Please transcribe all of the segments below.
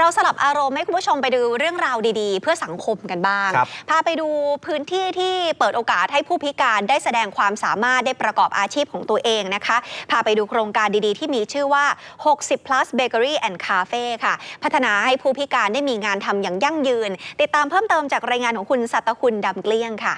เราสลับอารมณ์ให้คุณผู้ชมไปดูเรื่องราวดีๆ เพื่อสังคมกันบ้าง ครับพพาไปดูพื้นที่ที่เปิดโอกาสให้ผู้พิการได้แสดงความสามารถได้ประกอบอาชีพของตัวเองนะคะ พาไปดูโครงการดีๆ ที่มีชื่อว่า 60 plus bakery and cafe ค่ะ พัฒนาให้ผู้พิการได้มีงานทำอย่างยั่งยืน ติดตามเพิ่มเติมจากรายงานของคุณสัตคุณดำเกลี้ยงค่ะ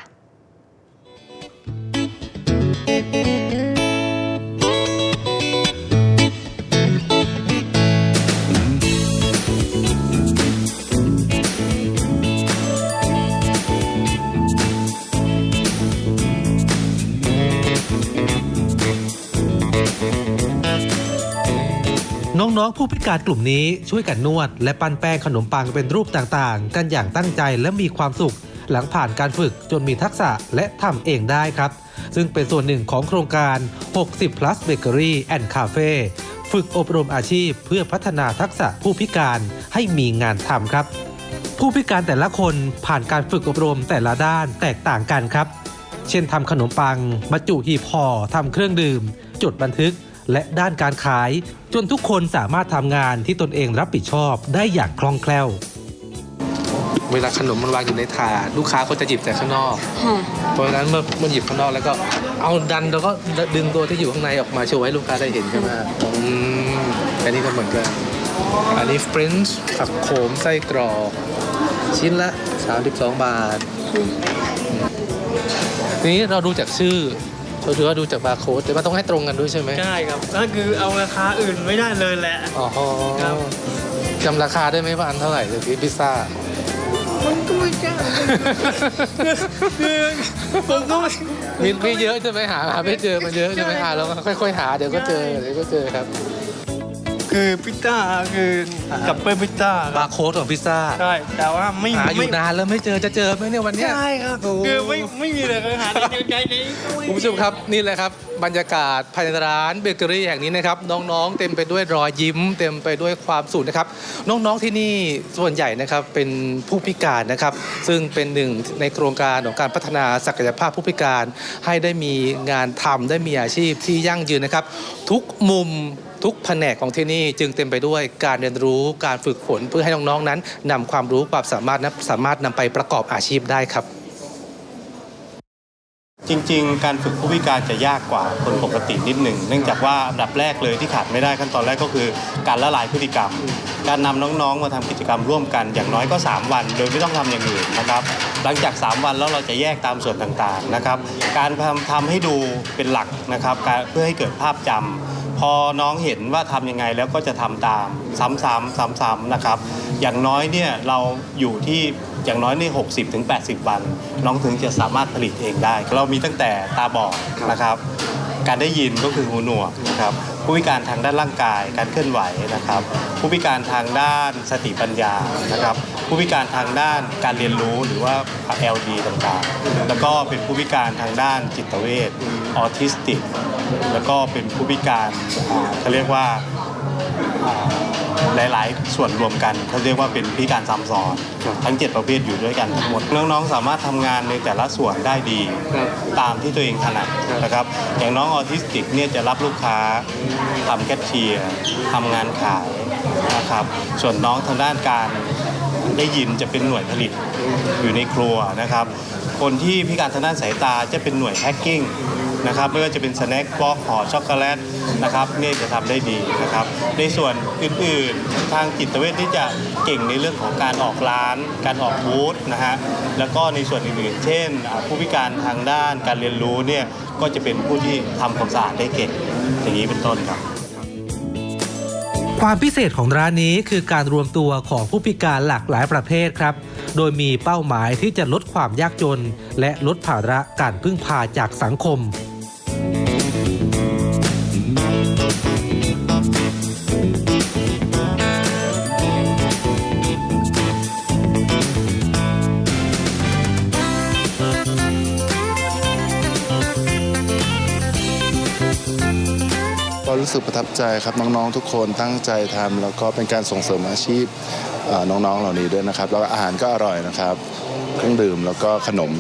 น้องๆ ผู้พิการกลุ่มนี้ช่วยกันนวด และปั้นแป้งขนมปังเป็นรูปต่างๆ กันอย่างตั้งใจและมีความสุข หลังผ่านการฝึกจนมีทักษะและทำเองได้ครับ ซึ่งเป็นส่วนหนึ่งของโครงการ 60 plus bakery and cafe ฝึกอบรมอาชีพเพื่อพัฒนาทักษะผู้พิการให้มีงานทำครับ ผู้พิการแต่ละคนผ่านการฝึกอบรมแต่ละด้านแตกต่างกันครับ เช่นทำขนมปังบรรจุหีบห่อทำเครื่องดื่ม จดบันทึก และด้านการขาย จนทุกคนสามารถทำงานที่ตนเองรับผิดชอบได้อย่างคล่องแคล่ว เวลาขนมมันวางอยู่ในถาดลูกค้าก็จะหยิบจากข้างนอกเพราะฉะนั้นเมื่อมันหยิบข้างนอกแล้วก็เอาดันแล้วก็ดึงตัวที่อยู่ข้างในออกมาโชว์ให้ลูกค้าได้เห็นใช่ไหมอืมอันนี้ก็เหมือนกัน อันนี้ฟรนช์ผักโขมไส้กรอกชิ้นละ 32 บาท ทีนี้เราดูจากชื่อ เราดูว่าดูจากบาร์โค้ดแต่ว่าต้องให้ตรงกันด้วยใช่ไหมใช่ครับก็คือเอาราคาอื่นไม่ได้เลยแหละ อ๋อครับจำราคาได้ไหมว่าอันเท่าไหร่จากพิซซ่ามันก็ไม่ใช่คือผมก็ไม่มีมีเยอะใช่ไหมหาหาไม่เจอมันเยอะใช่ไหมอ่าเราค่อยๆหาเดี๋ยวก็เจอเดี๋ยวก็เจอครับ คือพิซซ่าคือกับเปิ้ลพิซซ่าครับบาร์โค้ดของพิซซ่าใช่แต่ว่าไม่หาอไม่ยู่นานแล้วไม่เจอจะเจอไหมเนี่ยวันเนี้ยใช่ครับโอ้คือไม่ไม่มีเลยคือหาในใจนี้คุณผู้ชมครับนี่แหละครับบรรยากาศภายในร้านเบเกอรี่แห่งนี้นะครับน้องๆ เต็มไปด้วยรอยยิ้ม เต็มไปด้วยความสุขนะครับ น้องๆที่นี่ส่วนใหญ่นะครับเป็นผู้พิการนะครับ ซึ่งเป็นหนึ่งในโครงการของการพัฒนาศักยภาพผู้พิการ ให้ได้มีงานทำได้มีอาชีพที่ยั่งยืนนะครับ ทุกมุม ทุกแผนกของที่นี่จึงเต็มไปด้วยการเรียนรู้การฝึกฝนเพื่อให้น้องๆนั้นนำความรู้ความสามารถนั้นสามารถนำไปประกอบอาชีพได้ครับ จริงๆ การฝึกผู้พิการจะยากกว่าคนปกตินิดหนึ่งเนื่องจากว่าอันดับแรกเลยที่ขาดไม่ได้ขั้นตอนแรกก็คือ การละลายพฤติกรรม การนำน้องๆ มาทำกิจกรรมร่วมกันอย่างน้อยก็ 3 วัน โดยไม่ต้องทำอย่างอื่นนะครับหลังจาก 3 วันแล้วเราจะแยกตามส่วนต่างๆนะครับ การทำทำให้ดูเป็นหลักนะครับเพื่อให้เกิดภาพจำ พอน้องเห็นว่าทำยังไงแล้วก็จะทำตามซ้ำๆซ้ำๆนะครับ อย่างน้อยเนี่ยเราอยู่ที่อย่างน้อยใน60ถึง80 วัน น้องถึงจะสามารถผลิตเองได้ เรามีตั้งแต่ตาบอดนะครับ การได้ยินก็คือหูหนวกนะครับผู้พิการทางด้านร่างกายการเคลื่อนไหวนะครับ ผู้พิการทางด้านสติปัญญานะครับ ผู้พิการทางด้านการเรียนรู้หรือว่า LD ต่างๆ แล้วก็เป็นผู้พิการทางด้านจิตเวชออทิสติก แล้วก็เป็นผู้พิการอ่าเขาเรียกว่าหลาย ๆ ส่วนรวมกันเขาเรียกว่าเป็นพิการซ้ำซ้อนทั้ง 7 ประเภทอยู่ด้วยกันทั้งหมดน้องๆ สามารถทำงานในแต่ละส่วนได้ดี ตามที่ตัวเองถนัดนะครับ อย่างน้องออทิสติกเนี่ยจะรับลูกค้าทำแคชเชียร์ทำงานขายนะครับส่วนน้องทางด้านการได้ยินจะเป็นหน่วยผลิตอยู่ในครัวนะครับ คนที่พิการทางด้านสายตาจะเป็นหน่วยแพ็คกิ้ง นะครับไม่ว่าจะเป็นสแน็คบล็อกห่อช็อกโกแลตนะครับเนี่ยจะทำได้ดีนะครับ ในส่วนอื่นๆ ทางจิตเวชที่จะเก่งในเรื่องของการออกร้าน การออกบูธนะฮะแล้วก็ในส่วนอื่นๆ เช่นอ่าผู้พิการทางด้านการเรียนรู้เนี่ยก็จะเป็นผู้ที่ทำความสะอาดได้เก่งอย่างนี้เป็นต้นครับความพิเศษของร้านนี้คือการรวมตัวของผู้พิการหลากหลายประเภทครับ โดยมีเป้าหมายที่จะลดความยากจน และลดภาระการพึ่งพาจากสังคม ก็รู้สึกประทับใจครับน้องๆ ทุกคนตั้งใจทำแล้วก็เป็นการส่งเสริมอาชีพน้องๆเหล่านี้ด้วยนะครับ แล้วอาหารก็อร่อยนะครับเครื่องดื่มแล้วก็ขนม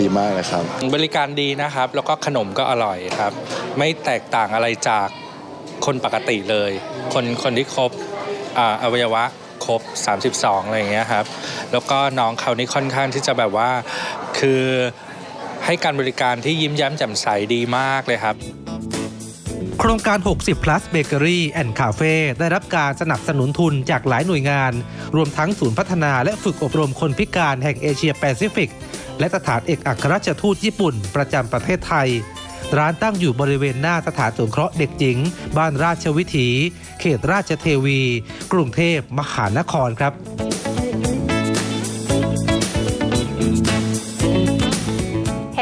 ดีมากเลยครับ บริการดีนะครับ แล้วก็ขนมก็อร่อยครับ ไม่แตกต่างอะไรจากคนปกติเลย คนคนที่ครบอ่าอวัยวะครบ 32 อะไรอย่างเงี้ยครับ แล้วก็น้องเขานี่ค่อนข้างที่จะแบบว่าคือให้การบริการที่ยิ้มแย้มแจ่มใสดีมากเลยครับ โครงการ 60 plus bakery and cafe ได้รับการสนับสนุนทุนจากหลายหน่วยงาน รวมทั้งศูนย์พัฒนาและฝึกอบรมคนพิการแห่งเอเชียแปซิฟิก และสถานเอกอัครราชทูตญี่ปุ่น ประจำประเทศไทย ร้านตั้งอยู่บริเวณหน้าสถานสงเคราะห์เด็กหญิง บ้านราชวิถี เขตราชเทวี กรุงเทพมหานครครับ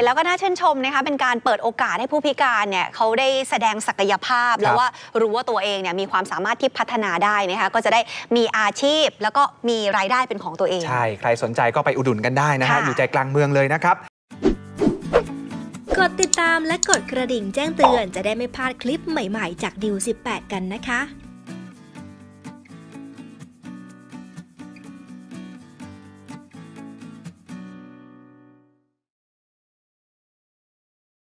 ห็นแล้วก็น่าชื่นชมนะคะเป็นการเปิดโอกาสให้ผู้พิการเนี่ยเขาได้แสดงศักยภาพ แล้วว่ารู้ว่าตัวเองเนี่ยมีความสามารถที่พัฒนาได้นะคะก็จะได้มีอาชีพแล้วก็มีรายได้เป็นของตัวเอง ใช่ ใครสนใจก็ไปอุดหนุนกันได้นะฮะค่ะอยู่ใจกลางเมืองเลยนะครับกดติดตามและกดกระดิ่งแจ้งเตือนจะได้ไม่พลาดคลิปใหม่ๆ จากดิว18 กันนะคะ